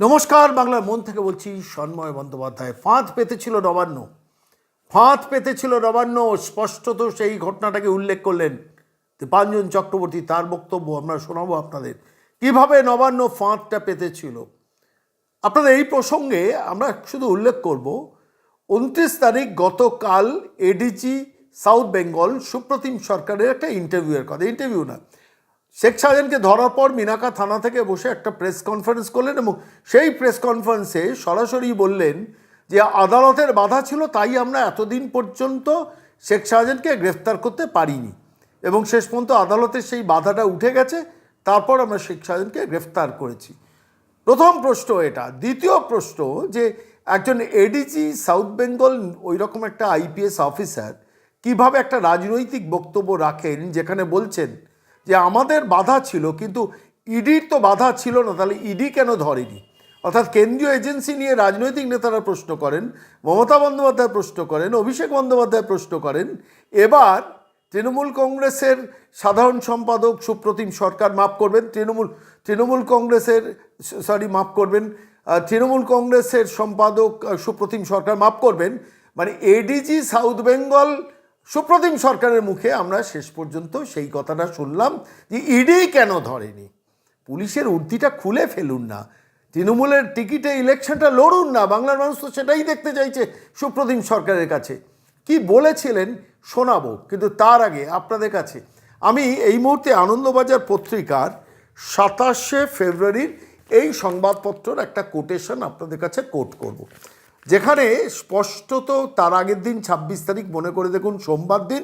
নমস্কার, বাংলার মন থেকে বলছি, সন্ময় বন্দ্যোপাধ্যায়। ফাঁদ পেতেছিল নবান্ন। ফাঁদ পেতেছিল নবান্ন। স্পষ্টত সেই ঘটনাটাকে উল্লেখ করলেন দীপাঞ্জন চক্রবর্তী। তার বক্তব্য আমরা শোনাবো আপনাদের। কীভাবে নবান্ন ফাঁদটা পেতেছিল আপনাদের এই প্রসঙ্গে আমরা শুধু উল্লেখ করব, উনত্রিশ তারিখ গতকাল এডিজি সাউথ বেঙ্গল সুপ্রতিম সরকারের একটা ইন্টারভিউয়ের কথা। ইন্টারভিউ না শেখ শাহজাহানকে ধরার পর মিনাকা থানা থেকে বসে একটা প্রেস কনফারেন্স করলেন এবং সেই প্রেস কনফারেন্সে সরাসরি বললেন যে আদালতের বাধা ছিল, তাই আমরা এতদিন পর্যন্ত শেখ শাহজাহানকে গ্রেফতার করতে পারিনি এবং শেষ পর্যন্ত আদালতের সেই বাধাটা উঠে গেছে, তারপর আমরা শেখ শাহজাহানকে গ্রেফতার করেছি। প্রথম প্রশ্ন এটা। দ্বিতীয় প্রশ্ন যে একজন এডিজি সাউথ বেঙ্গল ওই রকম একটা আইপিএস অফিসার কীভাবে একটা রাজনৈতিক বক্তব্য রাখেন যেখানে বলছেন যে আমাদের বাধা ছিল, কিন্তু ইডির তো বাধা ছিল না, তাহলে ইডি কেন ধরেনি? অর্থাৎ কেন্দ্রীয় এজেন্সি নিয়ে রাজনৈতিক নেতারা প্রশ্ন করেন, মমতা বন্দ্যোপাধ্যায় প্রশ্ন করেন, অভিষেক বন্দ্যোপাধ্যায় প্রশ্ন করেন, এবার তৃণমূল কংগ্রেসের সাধারণ সম্পাদক সুপ্রতিম সরকার মাফ করবেন, তৃণমূল তৃণমূল কংগ্রেসের, সরি, মাফ করবেন তৃণমূল কংগ্রেসের সম্পাদক সুপ্রতিম সরকার মাফ করবেন মানে এডিজি সাউথ বেঙ্গল সুপ্রতিম সরকারের মুখে আমরা শেষ পর্যন্ত সেই কথাটা শুনলাম যে ইডি কেন ধরেনি? পুলিশের উর্দিটা খুলে ফেলুন না। তৃণমূলের টিকিটে ইলেকশনটা লড়ুন না। বাংলার মানুষ তো সেটাই দেখতে চাইছে সুপ্রতিম সরকারের কাছে। কি বলেছিলেন শোনাবো, কিন্তু তার আগে আপনাদের কাছে। আমি এই মুহূর্তে আনন্দবাজার পত্রিকার সাতাশে ফেব্রুয়ারির এই সংবাদপত্রের একটা কোটেশন আপনাদের কাছে কোট করব। যেখানে স্পষ্টত তার আগের দিন ছাব্বিশ তারিখ, মনে করে দেখুন সোমবার দিন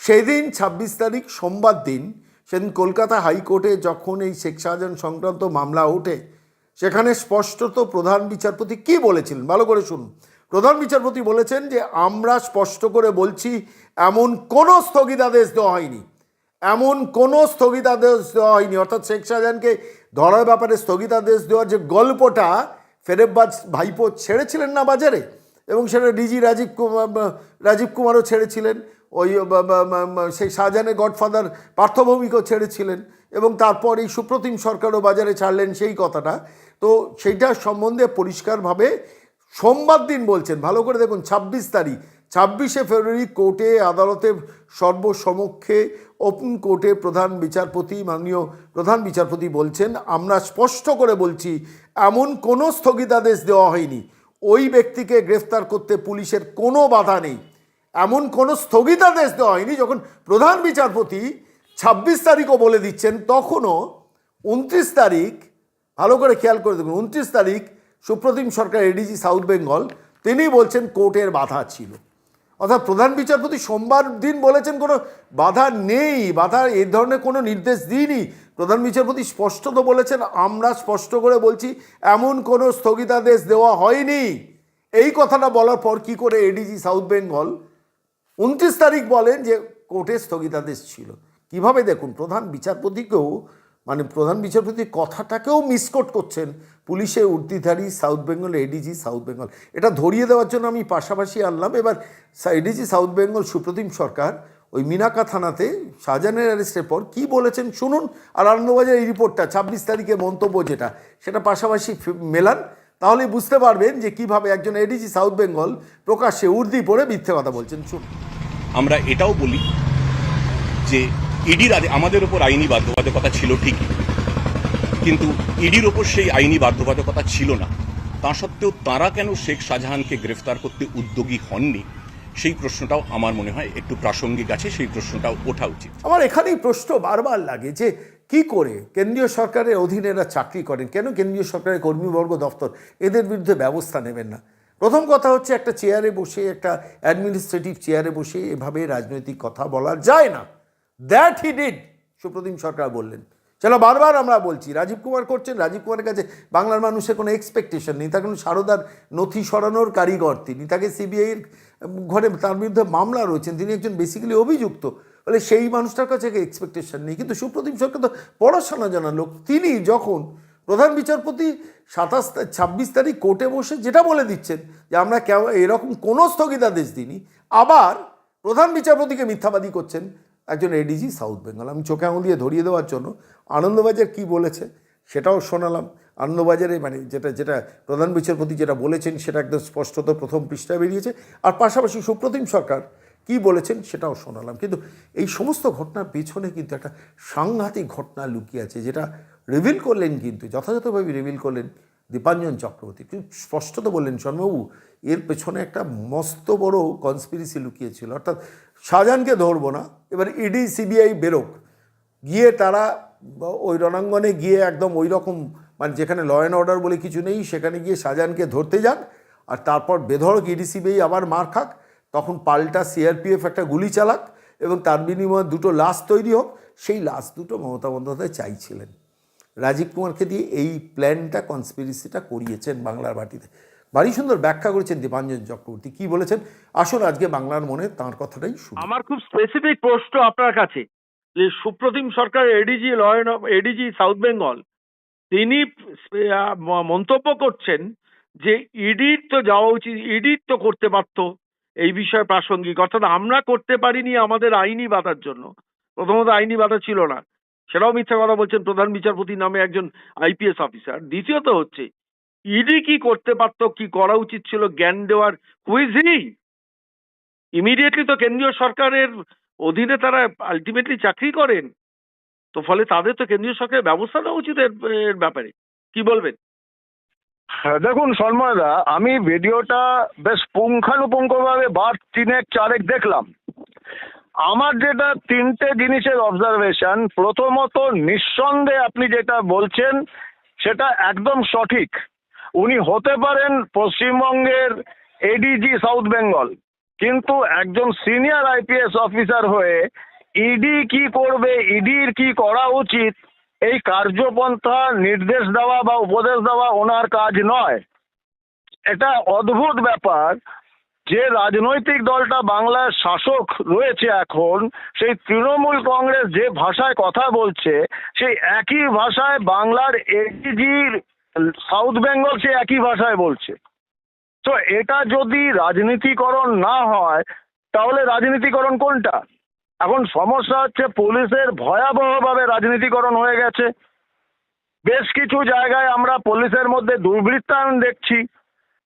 সেই দিন ছাব্বিশ তারিখ সোমবার দিন, সেদিন কলকাতা হাইকোর্টে যখন এই শেখ শাহজাহান সংক্রান্ত মামলা ওঠে, সেখানে স্পষ্টত প্রধান বিচারপতি কি বলেছিলেন? ভালো করে শুনুন। প্রধান বিচারপতি বলেছেন যে, আমরা স্পষ্ট করে বলছি, এমন কোনো স্থগিতাদেশ দেওয়া হয়নি। এমন কোনো স্থগিতাদেশ দেওয়া হয়নি। অর্থাৎ শেখ শাহজাহানকে ধরার ব্যাপারে স্থগিতাদেশ দেওয়ার যে গল্পটা ফেরেববাজ ভাইপো ছেড়েছিলেন না বাজারে? এবং সেটা ডিজি রাজীব কুমার রাজীব কুমারও ছেড়েছিলেন। ওই সেই শাহজাহানের গডফাদার পার্থভৌমিকও ছেড়েছিলেন। এবং তারপর এই সুপ্রতিম সরকারও বাজারে ছাড়লেন সেই কথাটা। তো সেইটার সম্বন্ধে পরিষ্কারভাবে সোমবার দিন বলছেন। ভালো করে দেখুন, ছাব্বিশ তারিখ। ছাব্বিশে ফেব্রুয়ারি কোর্টে আদালতে সর্বসমক্ষে ওপেন কোর্টে প্রধান বিচারপতি, মাননীয় প্রধান বিচারপতি বলছেন, আমরা স্পষ্ট করে বলছি, এমন কোনো স্থগিতাদেশ দেওয়া হয়নি। ওই ব্যক্তিকে গ্রেফতার করতে পুলিশের কোনো বাধা নেই। এমন কোনো স্থগিতাদেশ দেওয়া হয়নি যখন প্রধান বিচারপতি ছাব্বিশ তারিখও বলে দিচ্ছেন, তখনও উনত্রিশ তারিখ, ভালো করে খেয়াল করে দেখুন, উনত্রিশ তারিখ সুপ্রতিম সরকার এডিজি সাউথ বেঙ্গল, তিনি বলছেন কোর্টের বাধা ছিল। অর্থাৎ প্রধান বিচারপতি সোমবার দিন বলেছেন কোনো বাধা নেই, বাধা এই ধরনের কোনো নির্দেশ দিইনি। প্রধান বিচারপতি স্পষ্টত বলেছেন, আমরা স্পষ্ট করে বলছি, এমন কোনো স্থগিতাদেশ দেওয়া হয়নি। এই কথাটা বলার পর কি করে এডিজি সাউথ বেঙ্গল উনত্রিশ তারিখ বলেন যে কোর্টে স্থগিতাদেশ ছিল। কীভাবে দেখুন, প্রধান বিচারপতিকেও মানে প্রধান বিচারপতি কথাটাকেও মিসকোট করছেন পুলিশের উর্দিধারী, south Bengal ADG south Bengal. এটা ধরিয়ে দেওয়ার জন্য আমি পাশাপাশি আনলাম। এবার এডিজি সাউথ বেঙ্গল সুপ্রতিম সরকার ওই মিনাকা থানাতে শাহজাহানের অ্যারেস্টের পর কী বলেছেন শুনুন। আর আনন্দবাজার এই রিপোর্টটা, ছাব্বিশ তারিখে মন্তব্য যেটা, সেটা পাশাপাশি মেলান। তাহলে বুঝতে পারবেন যে কীভাবে একজন এডিজি সাউথ বেঙ্গল প্রকাশ্যে উর্দি পড়ে মিথ্যে কথা বলছেন। শুনুন। আমরা এটাও বলি যে ইডির আমাদের উপর আইনি বাধ্যবাধকতা ছিল ঠিকই। কিন্তু ইডির ওপর সেই আইনি বাধ্যবাধকতা ছিল না। তা সত্ত্বেও তারা কেন শেখ শাহজাহানকে গ্রেফতার করতে উদ্যোগী হননি? সেই প্রশ্নটাও আমার মনে হয় একটু প্রাসঙ্গিক আছে, সেই প্রশ্নটাও ওঠা উচিত। আমার এখানেই প্রশ্ন বারবার লাগে যে কি করে কেন্দ্রীয় সরকারের অধীনে এরা চাকরি করেন? কেন কেন্দ্রীয় সরকারের কর্মীবর্গ দপ্তর এদের বিরুদ্ধে ব্যবস্থা নেবেন না? প্রথম কথা হচ্ছে একটা চেয়ারে বসে, একটা অ্যাডমিনিস্ট্রেটিভ চেয়ারে বসে এভাবে রাজনৈতিক কথা বলা যায় না। That he did Supratim Sarkar বললেন। চলো বারবার আমরা বলছি, রাজীব কুমার করছেন, রাজীব কুমারের কাছে বাংলার মানুষের কোনো এক্সপেকটেশন নেই, তার কোনো সারদার নথি সরানোর কারিগর তিনি, তাকে সিবিআইয়ের ঘরে তার বিরুদ্ধে মামলা রয়েছেন, তিনি একজন বেসিক্যালি অভিযুক্ত, বলে সেই মানুষটার কাছে এক্সপেকটেশন নেই, কিন্তু সুপ্রতিম সরকার তো পড়াশোনা জানা লোক, তিনি যখন প্রধান বিচারপতি সাতাশ, ছাব্বিশ তারিখ কোর্টে বসে যেটা বলে দিচ্ছেন যে আমরা কেমন এরকম কোনো স্থগিতাদেশ দিইনি, আবার প্রধান বিচারপতিকে মিথ্যাবাদী করছেন একজন এডিজি সাউথ বেঙ্গল আমি চোখে আঙুল দিয়ে ধরিয়ে দেওয়ার জন্য আনন্দবাজার কি বলেছে সেটাও শোনালাম। আনন্দবাজারে মানে যেটা যেটা প্রধান বিচারপতি যেটা বলেছেন সেটা একদম স্পষ্টত প্রথম পৃষ্ঠায় বেরিয়েছে। আর পাশাপাশি সুপ্রতিম সরকার কি বলেছেন সেটাও শোনালাম। কিন্তু এই সমস্ত ঘটনার পেছনে কিন্তু একটা সাংঘাতিক ঘটনা লুকিয়ে আছে, যেটা রিভিল করলেন কিন্তু, যথাযথভাবে রিভিল করলেন দীপাঞ্জন চক্রবর্তী। কিন্তু স্পষ্টত বললেন শর্মাবু এর পেছনে একটা মস্ত বড় কনস্পিরেসি লুকিয়েছিল। অর্থাৎ শাহজাহানকে ধরবো না। এবার ইডি সিবিআই বেরোক। গিয়ে তারা ওই রণাঙ্গনে গিয়ে একদম ওই রকম মানে যেখানে ল অ্যান্ড অর্ডার বলে কিছু নেই, সেখানে গিয়ে শাহজাহানকে ধরতে যান আর তারপর বেধড়ক ইডি সিবিআই আবার মার খাক। তখন পাল্টা সিআরপিএফ একটা গুলি চালাক এবং তার বিনিময়ে দুটো লাশ তৈরি হোক। সেই লাশ দুটো মমতা বন্দ্যোপাধ্যায় চাইছিলেন। রাজীব কুমারকে দিয়ে এই প্ল্যানটা কনস্পিরেসিটা করিয়েছেন বাংলার মাটিতে। ভারী সুন্দর ব্যাখ্যা করেছেন দীপাঞ্জন চক্রবর্তী। কি বলেছেন? আসুন আজকে বাংলার মনে তাঁর কথাটাই শুনি। আমার খুব স্পেসিফিক প্রশ্ন আপনার কাছে, যে সুপ্রতিম সরকার এডিজি লয়েন এডিজি সাউথ বেঙ্গল তিনি মন্তব্য করছেন যে ইডির তো যাওয়া উচিত ইডির তো করতে পারত এই বিষয়ে প্রাসঙ্গিক। অর্থাৎ আমরা করতে পারিনি আমাদের আইনি বাধার জন্য। প্রথমত আইনি বাধা ছিল না। সেটাও মিথ্যা কথা বলছেন প্রধান বিচারপতি নামে একজন আইপিএস অফিসার দ্বিতীয়ত হচ্ছে ইডি কি করতে পারতো কি করা উচিত ছিল জ্ঞান দেওয়ার হুইজ হি ইমিডিয়েটলি তো কেন্দ্রীয় সরকারের অধীনে তারা আলটিমেটলি চাকরি করেন। তো ফলে তাদের তো কেন্দ্রীয় সরকারের ব্যবস্থা নেওয়া উচিত এর ব্যাপারে। কি বলবেন? হ্যাঁ, দেখুন সন্ময়দা আমি ভিডিওটা বেশ পুঙ্খানুপুঙ্খভাবে বার তিনেক চারেক দেখলাম। আমার যেটা তিনটে জিনিসের অবজারভেশন প্রথমত নিঃসন্দেহে আপনি যেটা বলছেন সেটা একদম সঠিক। উনি হতে পারেন পশ্চিমবঙ্গের এডিজি সাউথ বেঙ্গল কিন্তু একজন সিনিয়র আইপিএস অফিসার হয়ে ইডি কি করবে ইডির কি করা উচিত, এই কার্যপন্থা নির্দেশ দেওয়া বা উপদেশ দেওয়া ওনার কাজ নয়। এটা অদ্ভুত ব্যাপার যে রাজনৈতিক দলটা বাংলার শাসক রয়েছে এখন, সেই তৃণমূল কংগ্রেস যে ভাষায় কথা বলছে, সেই একই ভাষায় বাংলার এডিজির সাউথ বেঙ্গল সে একই ভাষায় বলছে। তো এটা যদি রাজনীতিকরণ না হয়, তাহলে রাজনীতিকরণ কোনটা? এখন সমস্যা হচ্ছে পুলিশের ভয়াবহভাবে রাজনীতিকরণ হয়ে গেছে। বেশ কিছু জায়গায় আমরা পুলিশের মধ্যে দুর্বৃত্তায়ন দেখছি।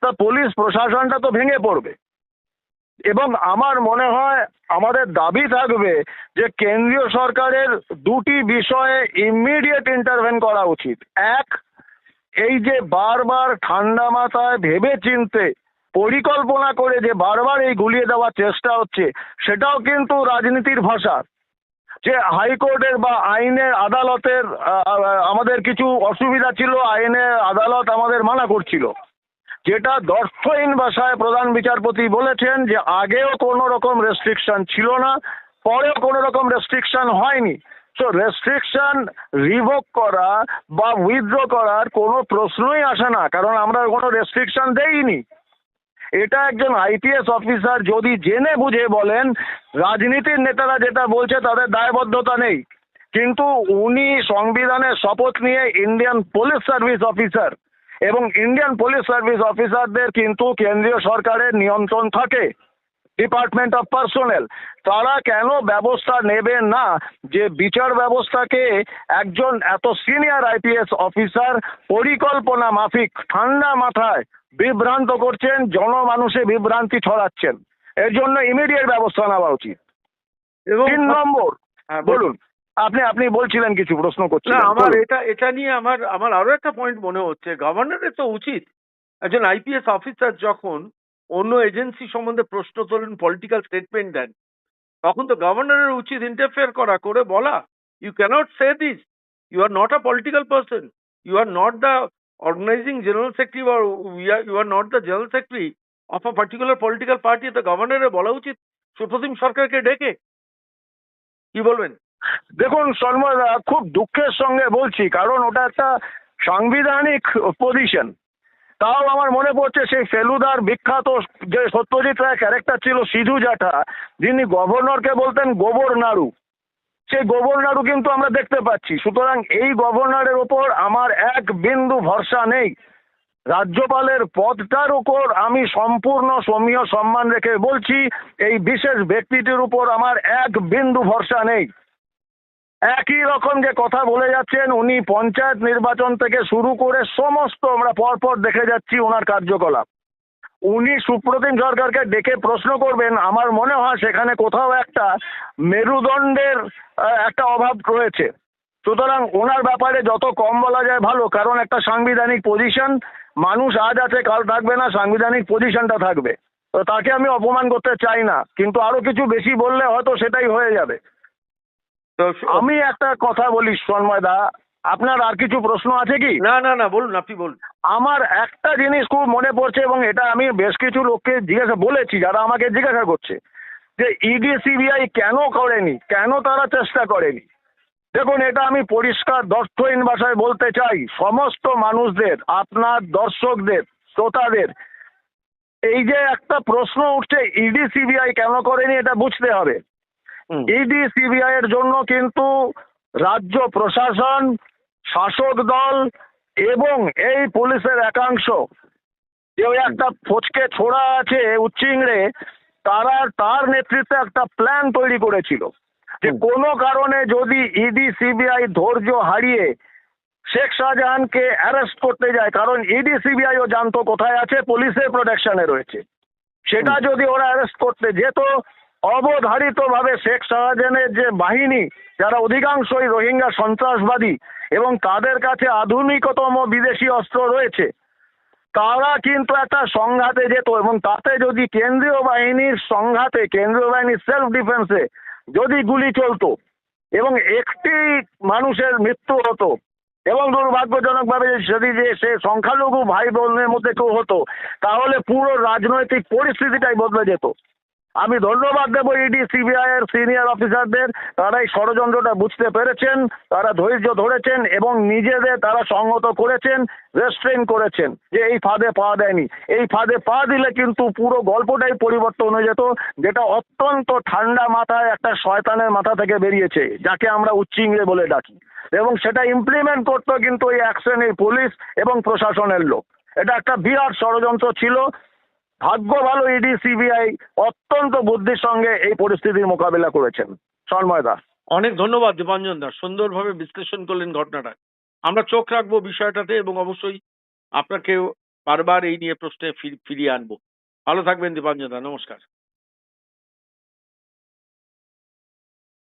তা পুলিশ প্রশাসনটা তো ভেঙে পড়বে। এবং আমার মনে হয়, আমাদের দাবি থাকবে যে কেন্দ্রীয় সরকারের দুটি বিষয়ে ইমিডিয়েট ইন্টারভেন করা উচিত। এক এই যে বারবার ঠান্ডা মাথায় ভেবে চিনতে পরিকল্পনা করে যে বারবার এই গুলিয়ে দেওয়ার চেষ্টা হচ্ছে, সেটাও কিন্তু রাজনীতির ভাষা। যে হাইকোর্টের বা আইনের আদালতের আমাদের কিছু অসুবিধা ছিল, আইনের আদালত আমাদের মানা করছিল। যেটা দর্থহীন ভাষায় প্রধান বিচারপতি বলেছেন যে আগেও কোনো রকম রেস্ট্রিকশন ছিল না, পরেও কোনো রকম রেস্ট্রিকশন হয়নি। তো রেস্ট্রিকশন রিভোক করা বা উইথড্র করার কোনো প্রশ্নই আসে না। কারণ আমরা কোনো রেস্ট্রিকশন দেইনি। এটা একজন আইপিএস অফিসার যদি জেনে বুঝে বলেন, রাজনীতির নেতারা যেটা বলছে তাদের দায়বদ্ধতা নেই। কিন্তু উনি সংবিধানের শপথ নিয়ে ইন্ডিয়ান পুলিশ সার্ভিস অফিসার এবং ইন্ডিয়ান পুলিশ সার্ভিস অফিসারদের কিন্তু কেন্দ্রীয় সরকারের নিয়ন্ত্রণ থাকে। ডিপার্টমেন্ট অফ পার্সোনেল তারা কেন ব্যবস্থা নেবে না যে বিচার ব্যবস্থাকে একজন এত সিনিয়র আইপিএস অফিসার পরিকল্পনা মাফিক ঠান্ডা মাথায় বিভ্রান্ত করছেন জনমানুষে বিভ্রান্তি ছড়াচ্ছেন। এর জন্য ইমিডিয়েট ব্যবস্থা নেওয়া উচিত। তিন নম্বর হ্যাঁ, বলুন। আপনি আপনি বলছিলেন কিছু প্রশ্ন না করছিলেন আমার এটা এটা নিয়ে আমার আমার আরও একটা পয়েন্ট মনে হচ্ছে। গভর্নরের তো উচিত। একজন আইপিএস অফিসার যখন অন্য এজেন্সি সম্বন্ধে প্রশ্ন তোলেন পলিটিক্যাল স্টেটমেন্ট দেন। তখন তো গভর্নরের উচিত ইন্টারফেয়ার করা, করে বলা you can't say this you are not a political person you are not the organising general secretary you are not the general secretary of a particular political party তো গভর্নরের বলা উচিত সুপ্রতিম সরকারকে ডেকে। কি বলবেন? দেখুন সন্ময়দা খুব দুঃখের সঙ্গে বলছি, কারণ ওটা একটা সাংবিধানিক পজিশন তাও আমার মনে পড়ছে সেই ফেলুদার বিখ্যাত যে সত্যজিৎ রায় ক্যারেক্টার ছিল সিধু জাঠা যিনি গভর্নরকে বলতেন গোবর নাড়ু। সেই গোবর নাড়ু কিন্তু আমরা দেখতে পাচ্ছি। সুতরাং এই গভর্নরের ওপর আমার এক বিন্দু ভরসা নেই। রাজ্যপালের পদটার উপর আমি সম্পূর্ণ সমীয় সম্মান রেখে বলছি, এই বিশেষ ব্যক্তিটির উপর আমার এক বিন্দু ভরসা নেই। একই রকম যে কথা বলে যাচ্ছেন, উনি পঞ্চায়েত নির্বাচন থেকে শুরু করে সমস্ত আমরা পরপর দেখে যাচ্ছি ওনার কার্যকলাপ। উনি সুপ্রতিম সরকারকে ডেকে প্রশ্ন করবেন, আমার মনে হয় সেখানে কোথাও একটা মেরুদণ্ডের একটা অভাব রয়েছে। সুতরাং ওনার ব্যাপারে যত কম বলা যায় ভালো, কারণ একটা সাংবিধানিক পজিশন মানুষ আজ আছে, কাল থাকবে না, সাংবিধানিক পজিশনটা থাকবে। তো তাকে আমি অপমান করতে চাই না, কিন্তু আরও কিছু বেশি বললে হয়তো সেটাই হয়ে যাবে। তো আমি একটা কথা বলি সন্ময় দা। আপনার আর কিছু প্রশ্ন আছে কি? না না না বলুন আপনি বলুন। আমার একটা জিনিস খুব মনে পড়ছে এবং এটা আমি বেশ কিছু লোককে জিজ্ঞাসা বলেছি যারা আমাকে জিজ্ঞাসা করছে যে ইডি সিবিআই কেন করেনি? কেন তারা চেষ্টা করেনি? দেখুন এটা আমি পরিষ্কার দর্থহীন ভাষায় বলতে চাই। সমস্ত মানুষদের আপনার দর্শকদের শ্রোতাদের এই যে একটা প্রশ্ন উঠছে ইডি সিবিআই কেন করেনি এটা বুঝতে হবে। ইডি সিবিআই এর জন্য কিন্তু রাজ্য প্রশাসন শাসক দল এবং এই পুলিশের একাংশ যে ওই একটা ফচকে ছোড়া আছে উচ্চিংড়ে তারা তার নেতৃত্বে একটা প্ল্যান তৈরি করেছিল। যে। কোনো কারণে যদি ইডি সিবিআই ধৈর্য হারিয়ে শেখ শাহজাহানকে অ্যারেস্ট করতে যায় কারণ ইডি সিবিআইও জানতো কোথায় আছে পুলিশের প্রোটেকশনে রয়েছে। সেটা যদি ওরা অ্যারেস্ট করতে যেত অবধারিতভাবে শেখ শাহজাহানের যে বাহিনী, যারা অধিকাংশই রোহিঙ্গা সন্ত্রাসবাদী এবং তাদের কাছে আধুনিকতম বিদেশি অস্ত্র রয়েছে, তারা কিন্তু একটা সংঘাতে যেত এবং তাতে যদি কেন্দ্রীয় বাহিনীর সংঘাতে, কেন্দ্রীয় বাহিনীর সেলফ ডিফেন্সে যদি গুলি চলতো এবং একটি মানুষের মৃত্যু হতো এবং দুর্ভাগ্যজনকভাবে যদি যে সে সংখ্যালঘু ভাই বোনের মধ্যে কেউ হতো, তাহলে পুরো রাজনৈতিক পরিস্থিতিটাই বদলে যেত। আমি ধন্যবাদ দেবো ইডি সিবিআই এর সিনিয়র অফিসারদের তারা এই ষড়যন্ত্রটা বুঝতে পেরেছেন, তারা ধৈর্য ধরেছেন এবং নিজেদের তারা সংহত করেছেন রেস্ট্রেন করেছেন যে এই ফাঁদে পা দেয়নি। এই ফাঁদে পা দিলে কিন্তু পুরো গল্পটাই পরিবর্তন হয়ে যেত, যেটা অত্যন্ত ঠান্ডা মাথায় একটা শয়তানের মাথা থেকে বেরিয়েছে, যাকে আমরা উচ্চিংড়ে বলে ডাকি। এবং সেটা ইমপ্লিমেন্ট করতো কিন্তু ওই এক শ্রেণির পুলিশ এবং প্রশাসনের লোক। এটা একটা বিরাট ষড়যন্ত্র ছিল ভাগ্য ভালো ইডি, সিবিআই অত্যন্ত বুদ্ধির সঙ্গে এই পরিস্থিতির মোকাবিলা করেছেন। সন্ময় দাস। অনেক ধন্যবাদ দীপাঞ্জন দাস। সুন্দরভাবে বিশ্লেষণ করলেন ঘটনাটা আমরা চোখ রাখব বিষয়টাতে এবং অবশ্যই আপনাকেও বারবার এই নিয়ে প্রশ্নে ফিরিয়ে আনব। ভালো থাকবেন দীপাঞ্জন দা। নমস্কার।